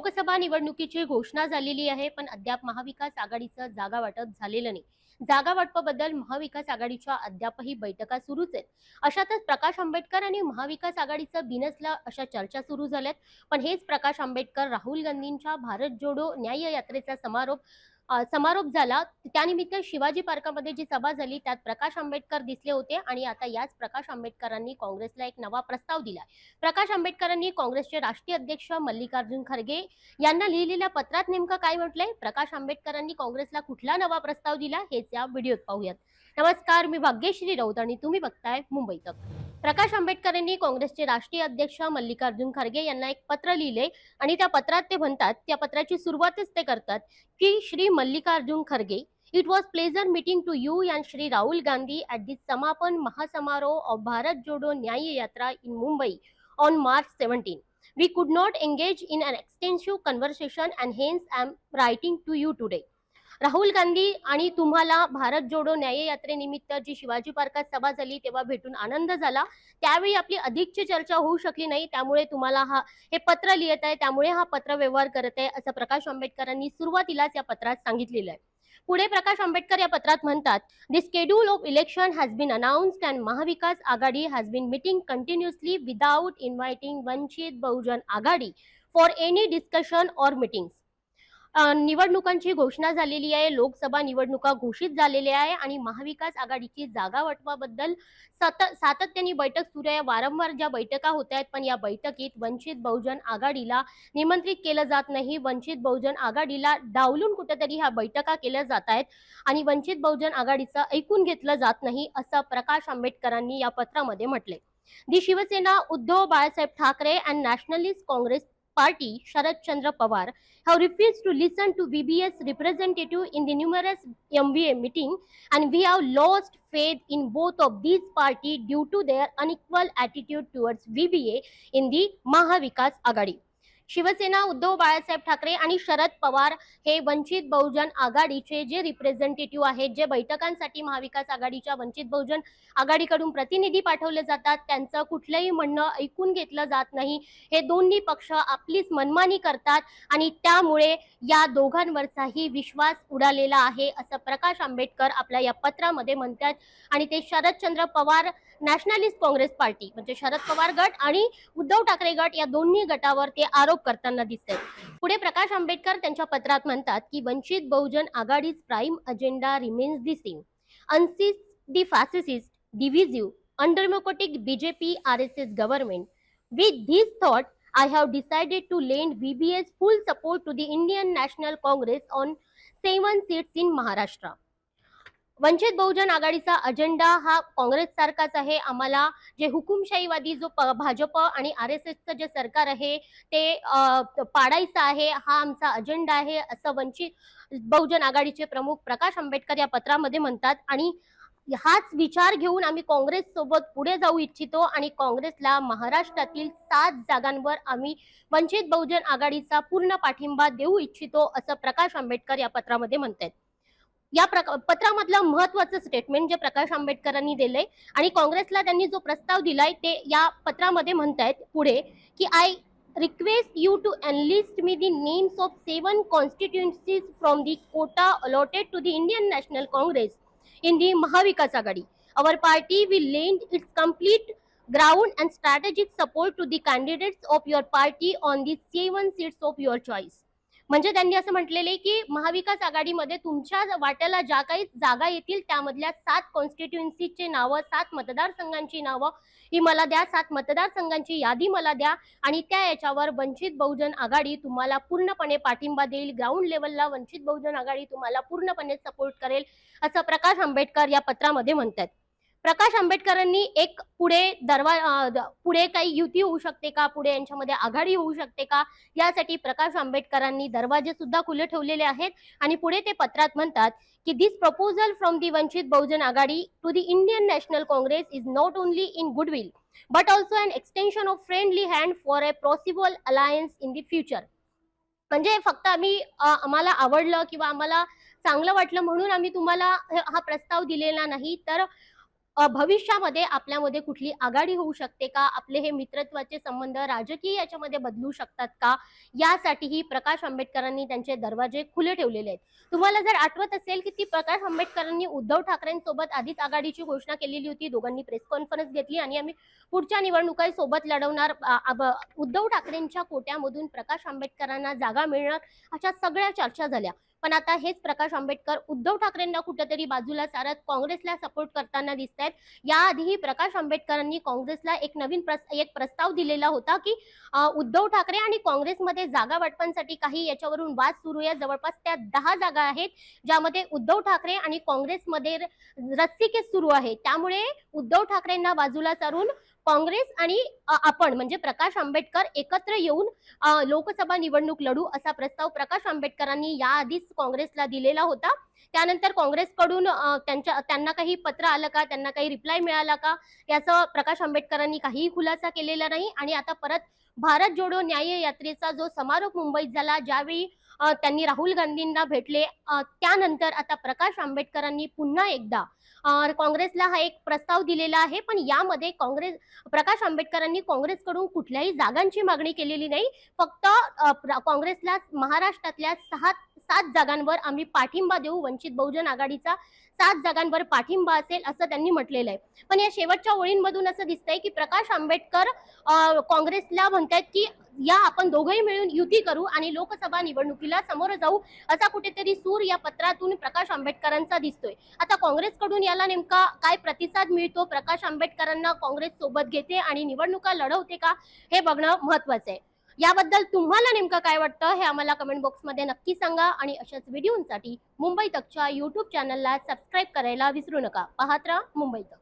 लोकसभा निवडणुकीची घोषणा झालेली आहे पण अद्याप महाविकास आघाडीचं जागा वाटप झालेलं नाही. जागा वाटपाबद्दल महाविकास आघाडीच्या अद्यापही बैठका सुरूच आहेत. अशातच प्रकाश आंबेडकर आणि महाविकास आघाडीचं बिनसला अशा चर्चा सुरू झाल्यात. पण हेच प्रकाश आंबेडकर राहुल गांधींच्या भारत जोडो न्याय यात्रेचा समारोप समारोप झाला. त्यानिमित्त शिवाजी पार्कामध्ये जी सभा झाली त्यात प्रकाश आंबेडकर दिसले होते आणि आता याच प्रकाश आंबेडकरांनी काँग्रेसला एक नवा प्रस्ताव दिला प्रकाश आंबेडकरांनी काँग्रेसचे राष्ट्रीय अध्यक्ष मल्लिकार्जुन खरगे यांना लिहिलेल्या पत्रात नेमकं काय म्हटलंय? प्रकाश आंबेडकरांनी काँग्रेसला कुठला नवा प्रस्ताव दिला? हेच या व्हिडिओत पाहूयात. नमस्कार मी भाग्यश्री राऊत आणि तुम्ही बघताय मुंबई तक. प्रकाश आंबेडकरांनी काँग्रेसचे राष्ट्रीय अध्यक्ष मल्लिकार्जुन खरगे यांना एक पत्र लिहिले आणि त्या पत्रात ते म्हणतात त्या पत्राची सुरुवातच ते करतात की Shri Mallikarjun Kharge it was pleasure meeting to you and Shri Rahul Gandhi at the समापन महासमारोह of Bharat Jodo Nyay Yatra in Mumbai on March seventeen we could not engage in an extensive conversation and hence I am writing to you today Rahul Gandhi आणि तुम्हाला भारत जोडो न्याय यात्रेनिमित्त जी शिवाजी पार्कात सभा झाली तेव्हा भेटून आनंद झाला. त्यावेळी आपली अधिकची चर्चा होऊ शकली नाही त्यामुळे तुम्हाला हा हे पत्र लिहित आहे त्यामुळे हा पत्र व्यवहार करत आहे असं प्रकाश आंबेडकरांनी सुरुवातीलाच या पत्रात सांगितलेलं आहे. पुढे प्रकाश आंबेडकर या पत्रात म्हणतात The schedule of election has been announced and Mahavikas Aghadi has been meeting continuously without inviting Vanchit Bahujan Aghadi for any discussion और मीटिंग्स निवडणुकांची घोषणा झालेली आहे. लोकसभा निवडणुका घोषित झालेल्या आहे आणि महाविकास आघाडीची जागा वाटपाबद्दल सातत्याने बैठक सुरू आहे. वारंवार ज्या बैठका होत आहेत पण या बैठकीत वंचित बहुजन आघाडीला निमंत्रित केलं जात नाही. वंचित बहुजन आघाडीला डावलून कुठेतरी ह्या बैठका केल्या जात आहेत आणि वंचित बहुजन आघाडीचं ऐकून घेतलं जात नाही असं प्रकाश आंबेडकरांनी या पत्रामध्ये म्हटले the Shivsena Uddhav Balasaheb Thackeray and Nationalist Congress Party, Sharad Chandra Pawar, have refused to listen to VBS representative in the numerous MVA meeting and we have lost faith in both of these parties due to their unequal attitude towards VBA in the Mahavikas Agadi. Shivsena Uddhav Balasaheb Thackeray आणि शरद पवार हे वंचित बहुजन आघाडीचे जे representative आहेत जे बैठकांसाठी महाविकास आघाडीच्या वंचित बहुजन आघाडीकडून प्रतिनिधी पाठवले जातात त्यांचं कुठलंही म्हणणं ऐकून घेतलं जात नाही. हे दोन्ही पक्ष आपलीच मनमानी करतात आणि त्यामुळे या दोघांवरचाही विश्वास उडालेला आहे असं प्रकाश आंबेडकर आपल्या या पत्रामध्ये म्हणतात. आणि ते Sharadchandra Pawar Nationalist Congress Party म्हणजे शरद पवार गट आणि उद्धव ठाकरे गट या दोन्ही गटावर ते आरोप करताना दिसत पुढे प्रकाश आंबेडकर त्यांच्या पत्रात म्हणतात की Vanchit Bahujan Aghadi's prime agenda remains the same unseat the fascist divisive undemocratic BJP R S S government with this thought I have decided to lend VBS full support to the Indian National Congress on seven seats in Maharashtra Vanchit Bahujan आघाडीचा agenda हा काँग्रेस सारखाच आहे. आम्हाला जे हुकुमशाहीवादी जो प- भाजप आणि R S एसचं जे सरकार आहे ते पाडायचं आहे हा आमचा अजेंडा आहे असं वंचित बहुजन आघाडीचे प्रमुख प्रकाश आंबेडकर या पत्रामध्ये म्हणतात. आणि हाच विचार घेऊन आम्ही काँग्रेस सोबत पुढे जाऊ इच्छितो आणि काँग्रेसला महाराष्ट्रातील सात जागांवर आम्ही वंचित बहुजन आघाडीचा पूर्ण पाठिंबा देऊ इच्छितो असं प्रकाश आंबेडकर या पत्रामध्ये म्हणतात या पत्रामधलं महत्वाचं स्टेटमेंट जे प्रकाश आंबेडकरांनी दिलंय आणि काँग्रेसला त्यांनी जो प्रस्ताव दिलाय ते या पत्रामध्ये म्हणतायत पुढे की I request you to enlist me the names of seven constituencies from the quota allotted to the Indian National Congress in the Mahavikas Aghadi our party will lend its complete ground and strategic support to the candidates of your party on the seven seats of your choice म्हणजे त्यांनी असं म्हटलेले की महाविकास आघाडीमध्ये तुमच्या वाट्याला ज्या काही जागा येतील त्यामधल्या सात कॉन्स्टिट्युएन्सीचे नावं सात मतदारसंघांची नावं ही मला द्या सात मतदारसंघांची यादी मला द्या आणि त्या याच्यावर वंचित बहुजन आघाडी तुम्हाला पूर्णपणे पाठिंबा देईल ग्राउंड लेवलला वंचित बहुजन आघाडी तुम्हाला पूर्णपणे सपोर्ट करेल असं प्रकाश आंबेडकर या पत्रामध्ये म्हणतात प्रकाश आंबेडकरांनी एक पुढे दरवा पुढे काही युती होऊ शकते का? पुढे यांच्यामध्ये आघाडी होऊ शकते का? यासाठी प्रकाश आंबेडकरांनी दरवाजे सुद्धा खुले ठेवलेले आहेत. आणि पुढे ते पत्रात म्हणतात की this proposal from the Vanchit Bahujan Aghadi to the Indian National Congress is not only in goodwill but also an extension of friendly hand for a possible alliance in the future म्हणजे फक्त आम्ही आम्हाला आवडलं किंवा आम्हाला चांगलं वाटलं म्हणून आम्ही तुम्हाला हा प्रस्ताव दिलेला नाही. तर भविष्यामध्ये आपल्यामध्ये कुठली आघाडी होऊ शकते का? आपले हे मित्रत्वाचे संबंध राजकीय याच्यामध्ये बदलू शकतात का? यासाठीही प्रकाश आंबेडकरांनी त्यांचे दरवाजे खुले ठेवलेले आहेत. तुम्हाला जर आठवत असेल की ती प्रकाश आंबेडकरांनी उद्धव ठाकरेंसोबत आधीच आघाडीची घोषणा केलेली होती दोघांनी प्रेस कॉन्फरन्स घेतली आणि आम्ही पुढच्या निवडणुका सोबत लढवणार अब- उद्धव ठाकरेंच्या कोट्यामधून प्रकाश आंबेडकरांना जागा मिळणार अशा सगळ्या चर्चा झाल्या. पण आता हेच प्रकाश आंबेडकर उद्धव ठाकरेंना कुठेतरी बाजूला सारत काँग्रेसला सपोर्ट करताना दिसत आहेत याआधीही प्रकाश आंबेडकरांनी काँग्रेसला एक नवीन प्रस, एक प्रस्ताव दिलेला होता की उद्धव ठाकरे आणि काँग्रेसमध्ये जागा वाटपांसाठी काही याच्यावरून वाद सुरू आहे. जवळपास त्या दहा जागा आहेत ज्यामध्ये उद्धव ठाकरे आणि काँग्रेसमध्ये रस्सीकेस सुरू आहे. त्यामुळे उद्धव ठाकरेंना बाजूला सारून काँग्रेस आणि आपण म्हणजे प्रकाश आंबेडकर एकत्र येऊन लोकसभा निवडणूक लढू असा प्रस्ताव प्रकाश आंबेडकरांनी याआधीच काँग्रेसला दिलेला होता. त्यानंतर काँग्रेसकडून त्यांच्या त्यांना काही पत्र आलं का? त्यांना काही रिप्लाय मिळाला का? याचं प्रकाश आंबेडकरांनी काहीही खुलासा केलेला नाही. आणि आता परत भारत जोडो न्याय यात्रेचा जो समारोप मुंबईत झाला ज्यावेळी त्यांनी राहुल गांधींना भेटले. त्यानंतर आता प्रकाश आंबेडकरांनी पुन्हा एकदा काँग्रेसला हा एक प्रस्ताव दिलेला आहे. पण यामध्ये काँग्रेस प्रकाश आंबेडकरांनी काँग्रेसकडून कुठल्याही जागांची मागणी केलेली नाही. फक्त प्र- काँग्रेसला महाराष्ट्रातल्या सहा सात जागांवर आम्ही पाठिंबा देऊ. वंचित बहुजन आघाडीचा सात जागांवर पाठिंबा असेल असं त्यांनी म्हटलेलं आहे. पण या शेवटच्या ओळींमधून असं दिसतंय की प्रकाश आंबेडकर काँग्रेसला म्हणतायत की या आपण दोघंही मिळून युती करू आणि लोकसभा निवडणुकीला समोर जाऊ असा कुठेतरी सूर या पत्रातून प्रकाश आंबेडकरांचा दिसतोय. आता काँग्रेसकडून याला नेमका काय प्रतिसाद मिळतो? प्रकाश आंबेडकरांना काँग्रेस सोबत घेते आणि निवडणुका लढवते का? हे बघणं महत्वाचं आहे. याबद्दल तुम्हाला नेमकं काय वाटतं हे आम्हाला कमेंट बॉक्समध्ये नक्की सांगा आणि अशाच व्हिडिओंसाठी मुंबई तकच्या युट्यूब चॅनलला सबस्क्राईब करायला विसरू नका. पाहत राहा मुंबई तक.